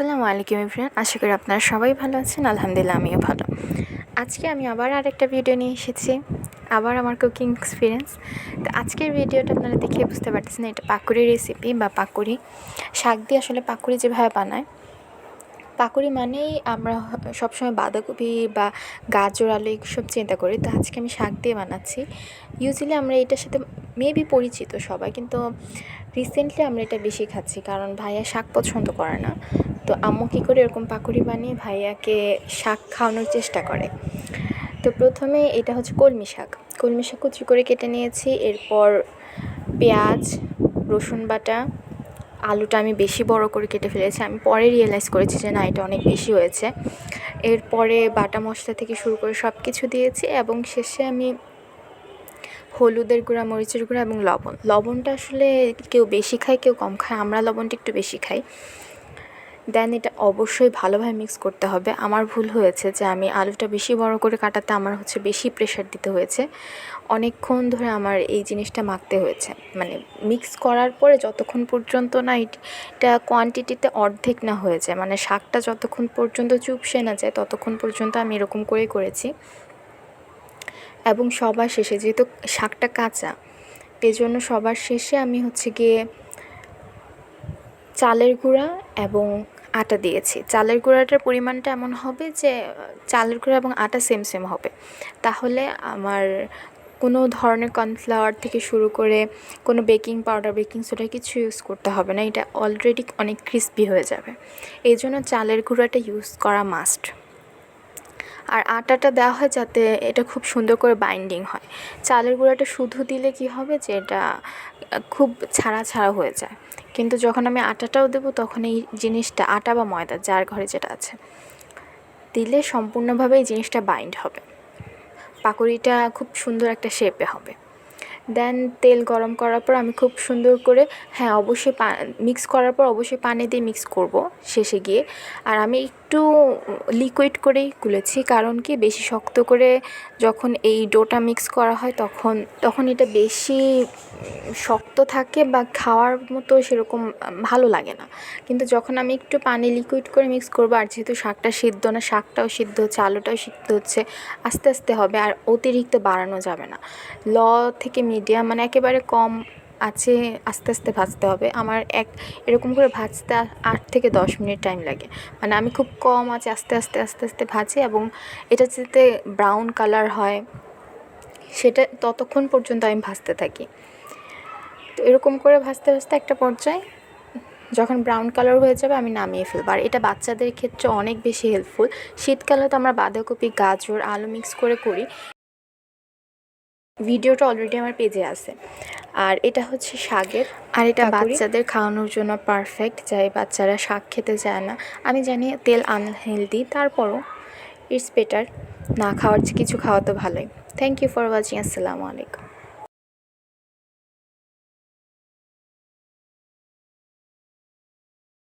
আসসালামু আলাইকুম ইব্রাহিম আশা করি আপনারা সবাই ভালো আছেন, আলহামদুলিল্লাহ আমিও ভালো। আজকে আমি আবার আরেকটা ভিডিও নিয়ে এসেছি, আবার আমার কুকিং এক্সপিরিয়েন্স তো আজকের ভিডিওটা আপনারা দেখে বুঝতে পারতেছেন এটা পাকুড়ি রেসিপি বা পাকুড়ি। শাক দিয়ে আসলে পাকুড়ি যেভাবে বানায়, পাকুড়ি মানেই আমরা সবসময় বাঁধাকপি বা গাজর, আলু এইসব চিন্তা করি। তো আজকে আমি শাক দিয়ে বানাচ্ছি। ইউজুয়ালি আমরা এটার সাথে মেবি পরিচিত সবাই, কিন্তু রিসেন্টলি আমরা এটা বেশি খাচ্ছি, কারণ ভাইয়া শাক পছন্দ করে না। তো আম্মু কী করে এরকম পাকুড়ি বানিয়ে ভাইয়াকে শাক খাওয়ানোর চেষ্টা করে? তো প্রথমে এটা হচ্ছে কলমি শাক। কলমি শাক কুচি করে কেটে নিয়েছি। এরপর পেঁয়াজ, রসুন বাটা, আলুটা আমি বেশি বড় করে কেটে ফেলেছি। আমি পরে রিয়েলাইজ করেছি যে না, এটা অনেক বেশি হয়েছে। এরপরে বাটা মশলা থেকে শুরু করে সব কিছু দিয়েছি এবং শেষে আমি হলুদের গুঁড়া, মরিচের গুঁড়া এবং লবণ। লবণটা আসলে কেউ বেশি খায়, কেউ কম খায়। আমরা লবণটা একটু বেশি খাই। দেন এটা অবশ্যই ভালোভাবে মিক্স করতে হবে। আমার ভুল হয়েছে যে আমি আলুটা বেশি বড় করে কাটাতে আমার হচ্ছে বেশি প্রেশার দিতে হয়েছে। অনেকক্ষণ ধরে আমার এই জিনিসটা মাখতে হয়েছে। মানে মিক্স করার পরে যতক্ষণ পর্যন্ত না এটা কোয়ান্টিটিতে অর্ধেক না হয়ে যায় মানে শাকটা যতক্ষণ পর্যন্ত চুপসে না যায় ততক্ষণ পর্যন্ত আমি এরকম করেই করেছি। এবং সবার শেষে যেহেতু শাকটা কাঁচা এই জন্য সবার শেষে আমি হচ্ছে গিয়ে চালের গুঁড়া এবং আটা দিয়েছি। চালের গুঁড়াটার পরিমাণটা এমন হবে যে, চালের গুঁড়া এবং আটা সেম সেম হবে। তাহলে আমার কোনো ধরনের কর্নফ্লাওয়ার থেকে শুরু করে কোনো বেকিং পাউডার বেকিং সোডা কিছু ইউজ করতে হবে না। এটা অলরেডি অনেক ক্রিস্পি হয়ে যাবে। এই জন্য চালের গুঁড়াটা ইউজ করা মাস্ট আর আটাটা দেওয়া হয় যাতে এটা খুব সুন্দর করে বাইন্ডিং হয়। চালের গুঁড়াটা শুধু দিলে কি হবে যে এটা খুব ছাড়া ছাড়া হয়ে যায়। কিন্তু যখন আমি আটাটাও দেবো তখন এই জিনিসটা, আটা বা ময়দা, যার ঘরে যেটা আছে, দিলে সম্পূর্ণভাবে এই জিনিসটা বাইন্ড হবে। পাকুড়িটা খুব সুন্দর একটা শেপে হবে। দেন তেল গরম করার পর আমি খুব সুন্দর করে হ্যাঁ অবশ্যই মিক্স করার পর অবশ্যই পানি দিয়ে মিক্স করব শেষে গিয়ে। আর আমি একটু লিকুইড করেই গুলেছি, কারণ কি বেশি শক্ত করে যখন এই ডোটা মিক্স করা হয় তখন তখন এটা বেশি শক্ত থাকে বা খাওয়ার মতো সেরকম ভালো লাগে না। কিন্তু যখন আমি একটু পানি লিকুইড করে মিক্স করব, আর যেহেতু শাকটা সিদ্ধ না, শাকটাও সিদ্ধ হচ্ছে, আলুটাও সিদ্ধ হচ্ছে, আস্তে আস্তে হবে, আর অতিরিক্ত বাড়ানো যাবে না। ল থেকে মিডিয়াম মানে একেবারে কম আছে, আস্তে আস্তে ভাজতে হবে। আমার এক, এরকম করে ভাজতে আট থেকে দশ মিনিট টাইম লাগে। মানে আমি খুব কম আছে আস্তে আস্তে আস্তে আস্তে ভাজি এবং এটা যাতে ব্রাউন কালার হয়, সেটা ততক্ষণ পর্যন্ত আমি ভাজতে থাকি। তো এরকম করে ভাজতে ভাজতে একটা পর্যায়ে যখন ব্রাউন কালার হয়ে যাবে, আমি নামিয়ে ফেলব। আর এটা বাচ্চাদের ক্ষেত্রে অনেক বেশি হেল্পফুল শীতকালে তো আমরা বাঁধাকপি, গাজর, আলু মিক্স করে করি। ভিডিওটা অলরেডি আমার পেজে আছে। আর এটা হচ্ছে শাকের আর এটা বাচ্চাদের খাওয়ানোর জন্য পারফেক্ট যাই বাচ্চারা শাক খেতে চায় না। আমি জানি তেল আনহেলদি তারপরও ইটস বেটার না খাওয়ার কিছু খাওয়া তো ভালোই। থ্যাংক ইউ ফর ওয়াচিং আসসালামু আলাইকুম।